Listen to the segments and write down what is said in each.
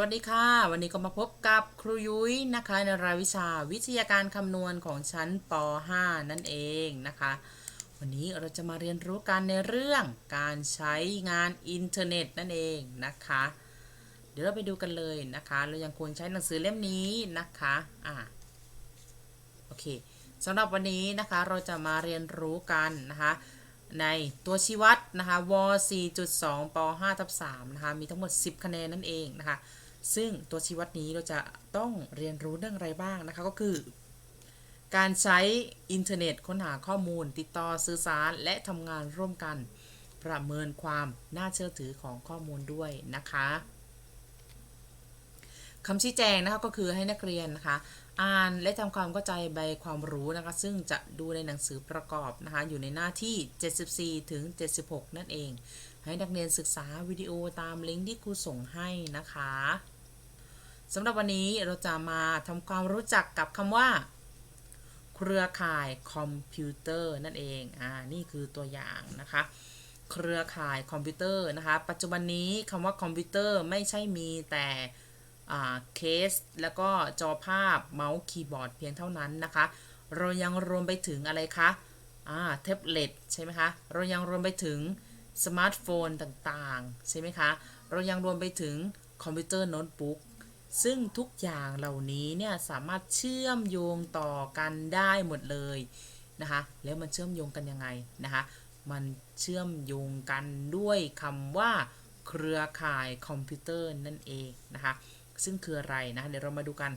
วัสดีค่ะ วันนี้ก็มาพบกับครูยุ้ยนะคะ ในรายวิชาวิทยาการคำนวณของชั้นป .5 นั่นเองนะคะ วันนี้เราจะมาเรียนรู้กันในเรื่องการใช้งานอินเทอร์เน็ตนั่นเองนะคะ เดี๋ยวเราไปดูกันเลยนะคะ เรายังควรใช้หนังสือเล่มนี้นะคะอ่าโอเคสำหรับวันนี้นะคะเราจะมาเรียนรู้กันนะคะในตัวชี้วัดนะคะว 4.2 ป 5 ทับ 3 นะคะ มีทั้งหมด 10 คะแนนนั่นเองนะคะ ซึ่งตัวชี้วัดนี้เราจะต้องเรียนรู้เรื่องอะไรบ้างนะคะก็คือ การใช้อินเทอร์เน็ตค้นหาข้อมูล ติดต่อสื่อสารและทำงานร่วมกัน ประเมินความน่าเชื่อถือของข้อมูลด้วยนะคะคำชี้แจงนะคะก็คือให้นักเรียนนะคะอ่านและทำความเข้าใจใบความรู้นะคะ ซึ่งจะดูในหนังสือประกอบนะคะ อยู่ในหน้าที่ 74 ถึง 76 นั่นเอง ให้นักเรียนศึกษาวิดีโอตามลิงก์ที่ครูส่งให้นะคะ สำหรับวันนี้เราจะมาทำความรู้จักกับคำว่า เครือข่ายคอมพิวเตอร์นั่นเองอ่านี่คือตัวอย่างนะคะ เครือข่ายคอมพิวเตอร์นะคะ ปัจจุบันนี้คำว่าคอมพิวเตอร์ไม่ใช่มีแต่เคส แล้วก็จอภาพเมาส์คีย์บอร์ดเพียงเท่านั้นนะคะ เรายังรวมไปถึงอะไรคะอ่าแท็บเล็ตใช่ไหมคะ เรายังรวมไปถึงสมาร์ทโฟนต่างๆ ใช่ไหมคะ เรายังรวมไปถึงคอมพิวเตอร์โน้ตบุ๊ก ซึ่งทุกอย่างเหล่านี้เนี่ยสามารถเชื่อมโยงต่อกันได้หมดเลยนะคะ แล้วมันเชื่อมโยงกันยังไงนะคะ มันเชื่อมโยงกันด้วยคำว่าเครือข่ายคอมพิวเตอร์นั่นเองนะคะ ซึ่งคืออะไรนะเดี๋ยวเรามาดูกัน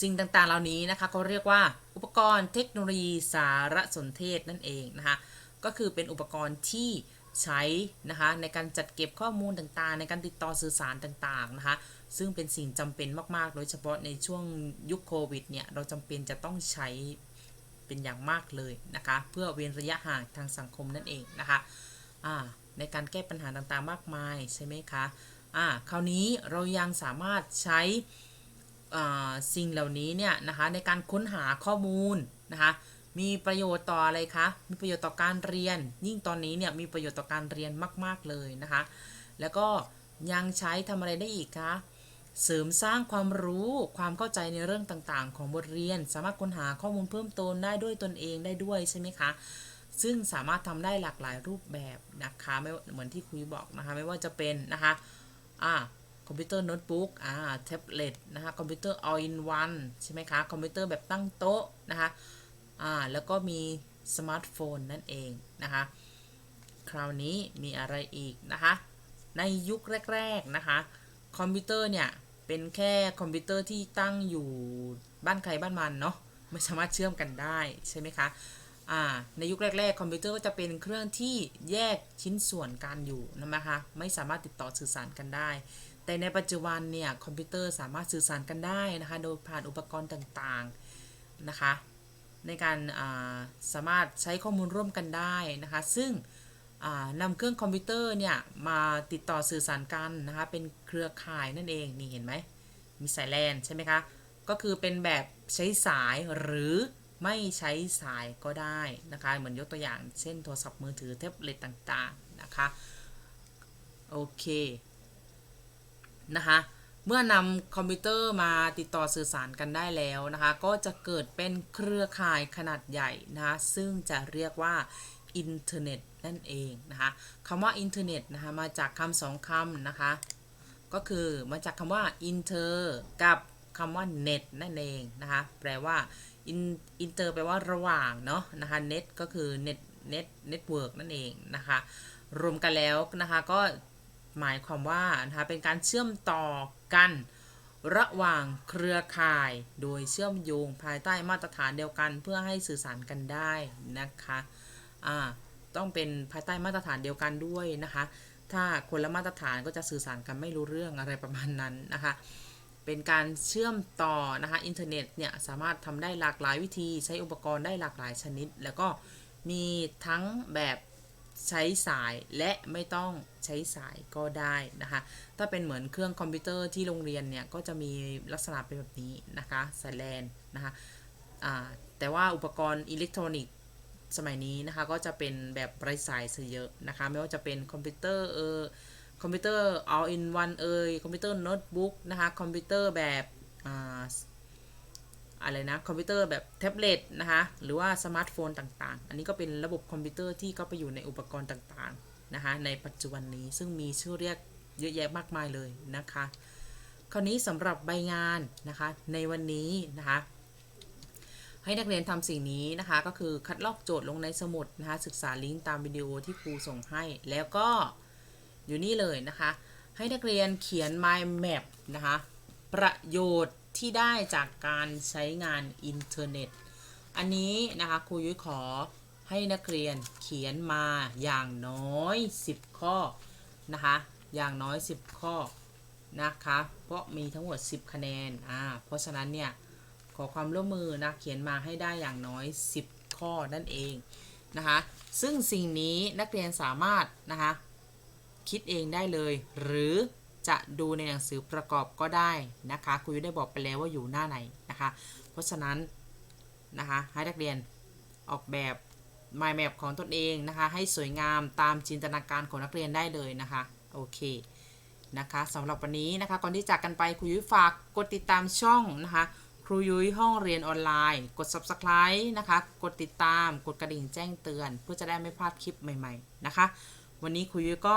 สิ่งต่างๆเหล่านี้นะคะเขาเรียกว่าอุปกรณ์เทคโนโลยีสารสนเทศนั่นเองนะคะ ก็คือเป็นอุปกรณ์ที่ ใช้นะคะในการจัดเก็บข้อมูลต่างๆ ในการติดต่อสื่อสารต่างๆนะคะซึ่งเป็นสิ่งจำเป็นมากๆ โดยเฉพาะในช่วงยุคโควิดเนี่ยเราจำเป็นจะต้องใช้เป็นอย่างมากเลยนะคะเพื่อเว้นระยะห่างทางสังคมนั่นเองนะคะอ่าในการแก้ปัญหาต่างๆ มากมายใช่ไหมคะอ่าคราวนี้เรายังสามารถใช้สิ่งเหล่านี้เนี่ยนะคะในการค้นหาข้อมูลนะคะ มีประโยชน์ต่ออะไรคะ มีประโยชน์ต่อการเรียน ยิ่งตอนนี้เนี่ยมีประโยชน์ต่อการเรียนมาก ๆ เลยนะคะ แล้วก็ยังใช้ทำอะไรได้อีกคะ เสริมสร้างความรู้ความเข้าใจในเรื่องต่างๆ ของบทเรียน สามารถค้นหาข้อมูลเพิ่มเติมได้ด้วยตนเองได้ด้วยใช่ไหมคะ ซึ่งสามารถทำได้หลากหลายรูปแบบนะคะไม่เหมือนที่คุยบอกนะคะ ไม่ว่าจะเป็นนะคะอ่าคอมพิวเตอร์โน้ตบุ๊กอ่าแท็บเล็ตนะคะคอมพิวเตอร์ all in one ใช่ไหมคะ คอมพิวเตอร์แบบตั้งโต๊ะนะคะ แล้วก็มีสมาร์ทโฟนนั่นเองนะคะ คราวนี้มีอะไรอีกนะคะ ในยุคแรกๆนะคะ คอมพิวเตอร์เนี่ยเป็นแค่คอมพิวเตอร์ที่ตั้งอยู่บ้านใครบ้านมันเนาะไม่สามารถเชื่อมกันได้ใช่ไหมคะในยุคแรก ๆ คอมพิวเตอร์ก็จะเป็นเครื่องที่แยกชิ้นส่วนกันอยู่นะคะไม่สามารถติดต่อสื่อสารกันได้ แต่ในปัจจุบันเนี่ยคอมพิวเตอร์สามารถสื่อสารกันได้นะคะ โดยผ่านอุปกรณ์ต่างๆนะคะ ในการสามารถใช้ข้อมูลร่วมกันได้นะคะ ซึ่งนำเครื่องคอมพิวเตอร์เนี่ยมาติดต่อสื่อสารกันนะคะ เป็นเครือข่ายนั่นเองนี่เห็นไหมมีสายแลนใช่ไหมคะก็คือเป็นแบบใช้สายหรือไม่ใช้สายก็ได้นะคะเหมือนยกตัวอย่างเช่นโทรศัพท์มือถือแท็บเล็ตต่างๆนะคะโอเคนะคะ เมื่อนำคอมพิวเตอร์มาติดต่อสื่อสารกันได้แล้วนะคะ ก็จะเกิดเป็นเครือข่ายขนาดใหญ่นะคะซึ่งจะเรียกว่าอินเทอร์เน็ตนั่นเองนะคะคำว่าอินเทอร์เน็ตนะคะมาจากคำสองคำนะคะ ก็คือมาจากคำว่าอินเทอร์กับคำว่าเน็ตนั่นเองนะคะแปลว่าอินเตอร์แปลว่าระหว่างเนาะนะคะเน็ตก็คือเน็ตเน็ตเน็ตเวิร์กนั่นเองนะคะรวมกันแล้วนะคะก็หมายความว่านะคะเป็นการเชื่อมต่อ กัน ระหว่างเครือข่ายโดยเชื่อมโยงภายใต้มาตรฐานเดียวกันเพื่อให้สื่อสารกันได้นะคะอ่าต้องเป็นภายใต้มาตรฐานเดียวกันด้วยนะคะ ถ้าคนละมาตรฐานก็จะสื่อสารกันไม่รู้เรื่องอะไรประมาณนั้นนะคะเป็นการเชื่อมต่อนะคะอินเทอร์เน็ตเนี่ยสามารถทำได้หลากหลายวิธีใช้อุปกรณ์ได้หลากหลายชนิด แล้วก็มีทั้งแบบ ใช้สายและไม่ต้องใช้สายก็ได้นะคะ ถ้าเป็นเหมือนเครื่องคอมพิวเตอร์ที่โรงเรียนเนี่ย ก็จะมีลักษณะเป็นแบบนี้นะคะสายแลนนะคะแต่ว่าอุปกรณ์อิเล็กทรอนิกส์สมัยนี้นะคะ ก็จะเป็นแบบไร้สายซะเยอะนะคะ ไม่ว่าจะเป็นคอมพิวเตอร์เออคอมพิวเตอร์ all in one เอยคอมพิวเตอร์โน้ตบุ๊กนะคะ คอมพิวเตอร์แบบ อะไรนะคอมพิวเตอร์แบบแท็บเล็ตนะคะหรือว่าสมาร์ทโฟนต่างๆ อันนี้ก็เป็นระบบคอมพิวเตอร์ที่เข้าไปอยู่ในอุปกรณ์ต่างๆนะคะในปัจจุบันนี้ซึ่งมีชื่อเรียกเยอะแยะมากมายเลยนะคะ คราวนี้สำหรับใบงานนะคะในวันนี้นะคะให้นักเรียนทำสิ่งนี้นะคะ ก็คือคัดลอกโจทย์ลงในสมุดนะคะศึกษาลิงก์ตามวิดีโอที่ครูส่งให้ แล้วก็อยู่นี่เลยนะคะ ให้นักเรียนเขียน mind map นะคะประโยชน์ที่ได้จากการใช้งานอินเทอร์เน็ต อันนี้นะคะครูยุ้ยขอให้นักเรียนเขียนมาอย่างน้อย 10 ข้อนะคะ อย่างน้อย 10 ข้อนะคะ เพราะมีทั้งหมด 10 คะแนน อ่า เพราะฉะนั้นเนี่ย ขอความร่วมมือนะ เขียนมาให้ได้อย่างน้อย 10 ข้อนั่นเองนะคะ ซึ่งสิ่งนี้นักเรียนสามารถนะคะ คิดเองได้เลย หรือ จะดูในหนังสือประกอบก็ได้นะคะครูยุ้ยได้บอกไปแล้วว่าอยู่หน้าไหนนะคะ เพราะฉะนั้นนะคะให้นักเรียนออกแบบ mind map ของตนเองนะคะ ให้สวยงามตามจินตนาการของนักเรียนได้เลยนะคะโอเคนะคะสำหรับวันนี้นะคะก่อนที่จากกันไปครูยุ้ยฝากกดติดตามช่องนะคะครูยุ้ยห้องเรียนออนไลน์ กด subscribe นะคะ กดติดตาม กดกระดิ่งแจ้งเตือน เพื่อจะได้ไม่พลาดคลิปใหม่ ๆ นะคะ วันนี้ครูยุ้ยก็